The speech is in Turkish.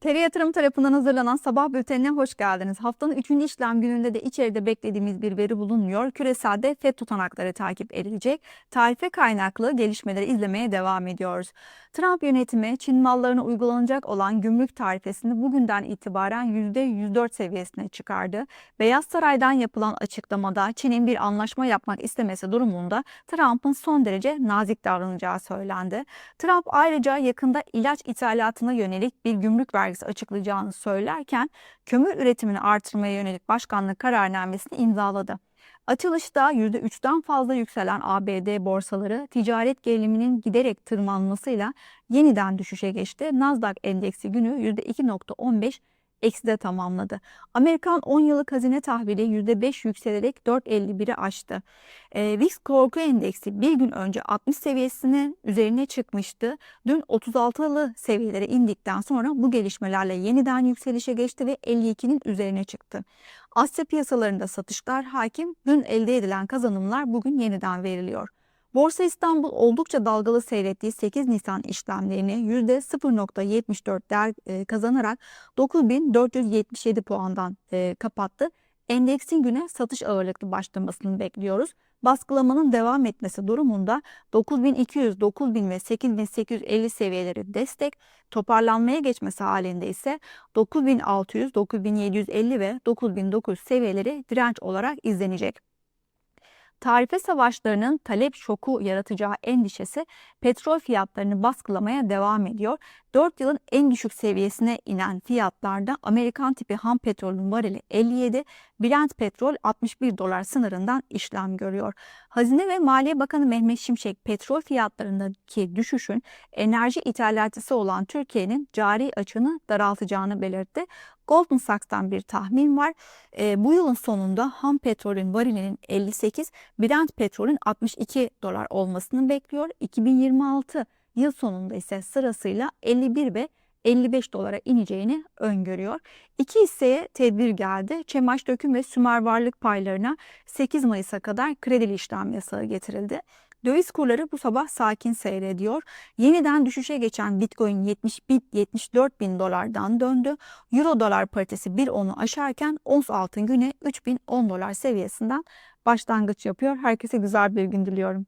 TR Yatırım tarafından hazırlanan sabah bültenine hoş geldiniz. Haftanın 3. işlem gününde de içeride beklediğimiz bir veri bulunmuyor. Küreselde FED tutanakları takip edilecek. Tarife kaynaklı gelişmeleri izlemeye devam ediyoruz. Trump yönetimi Çin mallarına uygulanacak olan gümrük tarifesini bugünden itibaren %104 seviyesine çıkardı. Beyaz Saray'dan yapılan açıklamada Çin'in bir anlaşma yapmak istemesi durumunda Trump'ın son derece nazik davranacağı söylendi. Trump ayrıca yakında ilaç ithalatına yönelik bir gümrük vergisi açıklayacağını söylerken kömür üretimini artırmaya yönelik başkanlık kararnamesini imzaladı. Açılışta %3'ten fazla yükselen ABD borsaları ticaret geriliminin giderek tırmanmasıyla yeniden düşüşe geçti. Nasdaq endeksi günü %2.15 ekside tamamladı. Amerikan 10 yıllık hazine tahvili %5 yükselerek 4.51'i aştı. E, VIX korku endeksi bir gün önce 60 seviyesinin üzerine çıkmıştı. Dün 36'lı seviyelere indikten sonra bu gelişmelerle yeniden yükselişe geçti ve 52'nin üzerine çıktı. Asya piyasalarında satışlar hakim, dün elde edilen kazanımlar bugün yeniden veriliyor. Borsa İstanbul oldukça dalgalı seyrettiği 8 Nisan işlemlerini %0.74 değer e, kazanarak 9477 puandan e, kapattı. Endeksin güne satış ağırlıklı başlamasını bekliyoruz. Baskılamanın devam etmesi durumunda 9200, 9000 ve 8850 seviyeleri destek, toparlanmaya geçmesi halinde ise 9600, 9750 ve 9900 seviyeleri direnç olarak izlenecek. Tarife savaşlarının talep şoku yaratacağı endişesi petrol fiyatlarını baskılamaya devam ediyor. 4 yılın en düşük seviyesine inen fiyatlarda Amerikan tipi ham petrolün varili 57, Brent petrol 61 dolar sınırından işlem görüyor. Hazine ve Maliye Bakanı Mehmet Şimşek petrol fiyatlarındaki düşüşün enerji ithalatçısı olan Türkiye'nin cari açığını daraltacağını belirtti. Goldman Sachs'tan bir tahmin var. E, bu yılın sonunda ham petrolün varilinin 58, Brent petrolün 62 dolar olmasını bekliyor. 2026 yıl sonunda ise sırasıyla 51 ve 55 dolara ineceğini öngörüyor. İki hisseye tedbir geldi. Çemaş Döküm ve Sümer Varlık paylarına 8 Mayıs'a kadar kredili işlem yasağı getirildi. Döviz kurları bu sabah sakin seyrediyor. Yeniden düşüşe geçen Bitcoin 70 bit 74 bin dolardan döndü. Euro dolar paritesi 1.10'u aşarken ons altın güne 3010 dolar seviyesinden başlangıç yapıyor. Herkese güzel bir gün diliyorum.